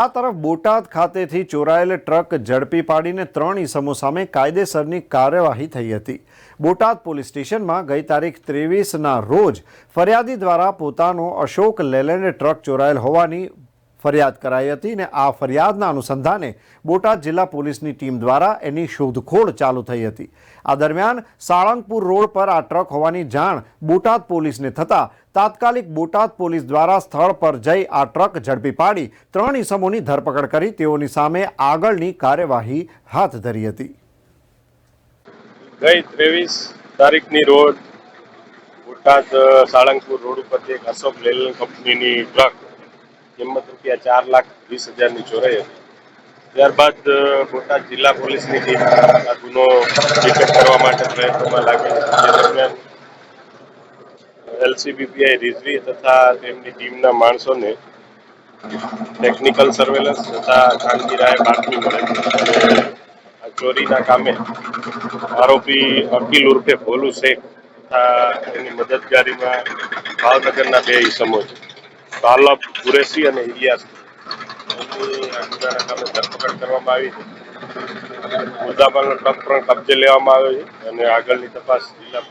આ તરફ બોટાદ ખાતેથી ચોરાયેલ ટ્રક ઝડપી પાડીને ત્રણ ઈસમો સામે કાયદેસરની કાર્યવાહી થઈ હતી બોટાદ પોલીસ સ્ટેશનમાં ગઈ તારીખ ત્રેવીસના રોજ ફરિયાદી દ્વારા પોતાનો અશોક લેલેન્ડ ટ્રક ચોરાયેલ હોવાની ફરિયાદ કરાઈ હતી ને આ ફરિયાદના અનુસંધાને બોટા જિલ્લા પોલીસની ટીમ દ્વારા એની શૂધખોળ ચાલુ થઈ હતી આ દરમિયાન સાળંગપુર રોડ પર આ ટ્રક હવાની જાણ બોટાત પોલીસને થતા તાત્કાલિક બોટાત પોલીસ દ્વારા સ્થળ પર જ આ ટ્રક જડપી પાડી 3 ઇસમોની ધરપકડ કરી તેઓની સામે આગળની કાર્યવાહી હાથ ધરી હતી ગઈ 23 તારીખની રોડ બોટાત સાળંગપુર રોડ ઉપર એક अशोक લેલેન્ડ કંપનીની ટ્રક हिम्मत रूपया 420000 में चोरी हुई। ત્યારબાદ મોટા જિલ્લા પોલીસ ની ટીમ આ ગુનો જેકટ કરવા માટે રેટોમાં લાગી. એલસીબીપીઆઈ રિઝર્વ તથા તેમની ટીમના માણસોને ટેકનિકલ સર્વેલન્સ તથા હાલ ગિરાય માટમી કોલેજ આ ચોરીના કામિલ આરોપી અકિલ ઉરફે બોલુ શેખ આની મદદગારીમાં ભાવનગરના બેય イ સામે તાલબ કુરેશી અને ઇલિયાસ ધરપકડ કરવામાં આવી છે મુદ્દામાલનો ટ્રક પણ કબજે લેવામાં આવ્યો છે અને આગળની તપાસ જિલ્લા